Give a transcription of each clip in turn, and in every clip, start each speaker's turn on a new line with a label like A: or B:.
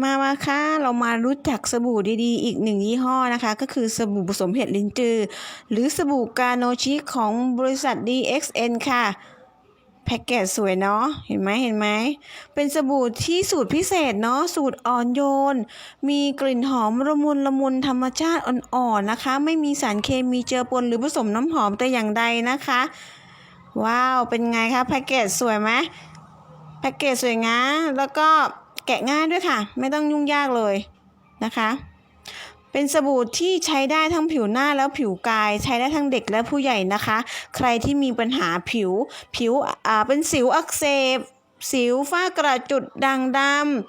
A: มามาค่ะ เรามารู้จักสบู่ดีๆ อีกหนึ่งยี่ห้อนะคะ ก็คือสบู่ผสมเห็ดลินจือ หรือสบู่กาโนชิของบริษัท DXN ค่ะ แพ็กเกจสวยเนาะเห็นไหมเห็นไหม เป็นสบู่ที่สูตรพิเศษเนาะสูตรอ่อนโยน มีกลิ่นหอมละมุนละมุนธรรมชาติอ่อนๆนะคะ ไม่มีสารเคมีเจือปนหรือผสมน้ำหอมแต่อย่างใดนะคะ ว้าวเป็นไงคะแพ็กเกจสวยไหมแพ็กเกจสวยงามแล้วก็ แกะง่ายด้วยค่ะ ไม่ต้องยุ่งยากเลยนะคะ เป็นสบู่ที่ใช้ได้ทั้งผิวหน้าแล้วผิวกาย ใช้ได้ทั้งเด็กและผู้ใหญ่นะคะ ใครที่มีปัญหาผิว ผิวอ่าเป็นสิวอักเสบ สิวฝ้ากระจุดด่างด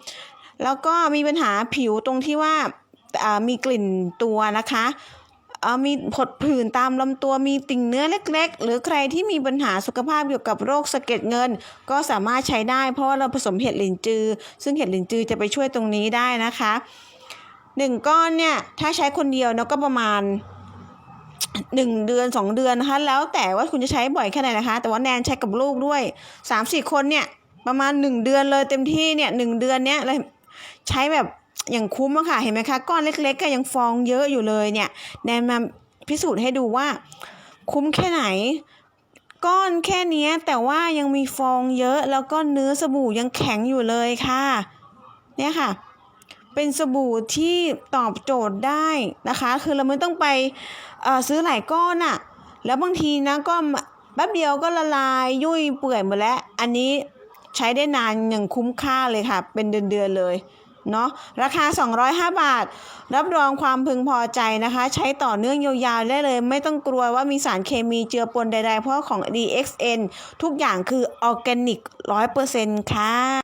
A: ำแล้วก็มีปัญหาผิวตรงที่ว่าอ่ามีกลิ่นตัวนะคะ มีผดผื่นตามลำตัวมีติ่งเนื้อเล็ก ๆ หรือใครที่มีปัญหาสุขภาพเกี่ยวกับโรคสะเก็ดเงิน ก็สามารถใช้ได้เพราะว่าเราผสมเห็ดหลินจือ ซึ่งเห็ดหลินจือจะไปช่วยตรงนี้ได้นะคะหนึ่งก้อนเนี่ยถ้าใช้คนเดียวเนาะก็ประมาณหนึ่งเดือนสองเดือนนะคะแล้วแต่ว่าคุณจะใช้บ่อยแค่ไหนนะคะ แต่ว่าแนนใช้กับลูกด้วยสามสี่คนเนี่ยประมาณหนึ่งเดือนเลยเต็มที่เนี่ยหนึ่งเดือนเนี้ยเลยใช้แบบ อย่างคุ้มอะค่ะ เห็นไหมคะก้อนเล็กๆก็ยังฟองเยอะอยู่เลยเนี่ยแนนมาพิสูจน์ให้ดูว่า คุ้มแค่ไหน ก้อนแค่นี้แต่ว่ายังมีฟองเยอะแล้วก็เนื้อสบู่ยังแข็งอยู่เลยค่ะ เนี่ยค่ะ เป็นสบู่ที่ตอบโจทย์ได้นะคะ คือเราไม่ต้องไปซื้อหลายก้อนอะแล้วบางทีนะก็แป๊บเดียวก็ละลายยุ่ยเปื่อยหมดแล้ว อันนี้ใช้ได้นานอย่างคุ้มค่าเลยค่ะ เป็นเดือนๆเลย เนาะราคา 205 บาท รับรองความพึงพอใจนะคะ ใช้ต่อเนื่องยาวๆได้เลย ไม่ต้องกลัวว่ามีสารเคมีเจือปนใดๆ เพราะของ DXN ทุกอย่างคือออร์แกนิก 100%ค่ะ